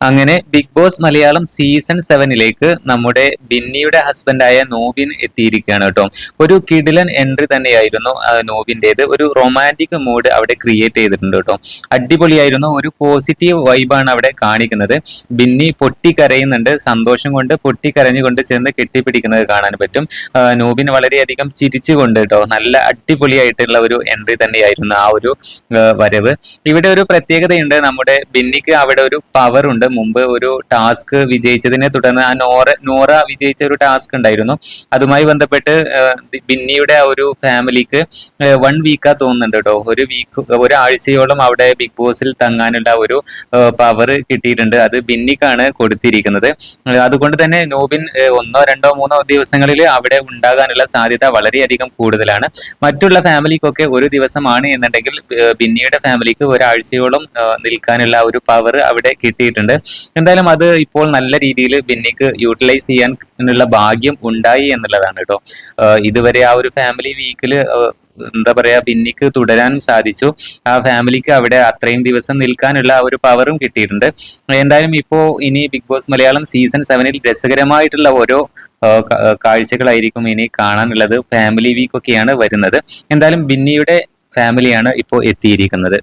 അങ്ങനെ Big Boss Malayalam season സെവനിലേക്ക് നമ്മുടെ ബിന്നിയുടെ ഹസ്ബൻഡായ നോബിൻ എത്തിയിരിക്കുകയാണ് കേട്ടോ. ഒരു കിടിലൻ എൻട്രി തന്നെയായിരുന്നു ആ, നോബിന്റേത് ഒരു റൊമാന്റിക് മൂഡ് അവിടെ ക്രിയേറ്റ് ചെയ്തിട്ടുണ്ട് കേട്ടോ. അടിപൊളിയായിരുന്നു ഒരു പോസിറ്റീവ് വൈബാണ് അവിടെ കാണിക്കുന്നത്. ബിന്നി പൊട്ടിക്കരയുന്നുണ്ട് സന്തോഷം കൊണ്ട് പൊട്ടിക്കരഞ്ഞുകൊണ്ട് ചെന്ന് കെട്ടിപ്പിടിക്കുന്നത് കാണാൻ പറ്റും. നോബിൻ വളരെയധികം ചിരിച്ചുകൊണ്ട് കേട്ടോ നല്ല അടിപൊളിയായിട്ടുള്ള ഒരു എൻട്രി തന്നെയായിരുന്നു ആ ഒരു വരവ്. ഇവിടെ ഒരു പ്രത്യേകതയുണ്ട് നമ്മുടെ ബിന്നിക്ക് അവിടെ ഒരു പവർ ഉണ്ട്. മുമ്പ് ഒരു ടാസ്ക് വിജയിച്ചതിനെ തുടർന്ന് ആ നോറ നോറ വിജയിച്ച ഒരു ടാസ്ക് ഉണ്ടായിരുന്നു. അതുമായി ബന്ധപ്പെട്ട് ബിന്നിയുടെ ആ ഒരു ഫാമിലിക്ക് വൺ വീക്കാ തോന്നുന്നുണ്ട് കേട്ടോ. ഒരു വീക്ക് ഒരാഴ്ചയോളം അവിടെ ബിഗ് ബോസിൽ തങ്ങാനുള്ള ഒരു പവർ കിട്ടിയിട്ടുണ്ട്. അത് ബിന്നിക്കാണ് കൊടുത്തിരിക്കുന്നത്. അതുകൊണ്ട് തന്നെ നോബിൻ ഒന്നോ രണ്ടോ മൂന്നോ ദിവസങ്ങളിൽ അവിടെ ഉണ്ടാകാനുള്ള സാധ്യത വളരെയധികം കൂടുതലാണ്. മറ്റുള്ള ഫാമിലിക്കൊക്കെ ഒരു ദിവസമാണ് എന്നുണ്ടെങ്കിൽ ബിന്നിയുടെ ഫാമിലിക്ക് ഒരാഴ്ചയോളം നിൽക്കാനുള്ള ഒരു പവർ അവിടെ കിട്ടിയിട്ടുണ്ട്. എന്തായാലും അത് ഇപ്പോൾ നല്ല രീതിയിൽ ബിന്നിക്ക് യൂട്ടിലൈസ് ചെയ്യാൻ ഉള്ള ഭാഗ്യം ഉണ്ടായി എന്നുള്ളതാണ് കേട്ടോ. ഇതുവരെ ആ ഒരു ഫാമിലി വീക്കിൽ എന്താ പറയാ ബിന്നിക്ക് തുടരാൻ സാധിച്ചു. ആ ഫാമിലിക്ക് അവിടെ അത്രയും ദിവസം നിൽക്കാനുള്ള ഒരു പവറും കിട്ടിയിട്ടുണ്ട്. എന്തായാലും ഇപ്പോ ഇനി ബിഗ് ബോസ് മലയാളം സീസൺ സെവനിൽ രസകരമായിട്ടുള്ള ഓരോ കാഴ്ചകളായിരിക്കും ഇനി കാണാനുള്ളത് ഫാമിലി വീക്ക് ഒക്കെയാണ് വരുന്നത്. എന്തായാലും ബിന്നിയുടെ ഫാമിലിയാണ് ഇപ്പോൾ എത്തിയിരിക്കുന്നത്.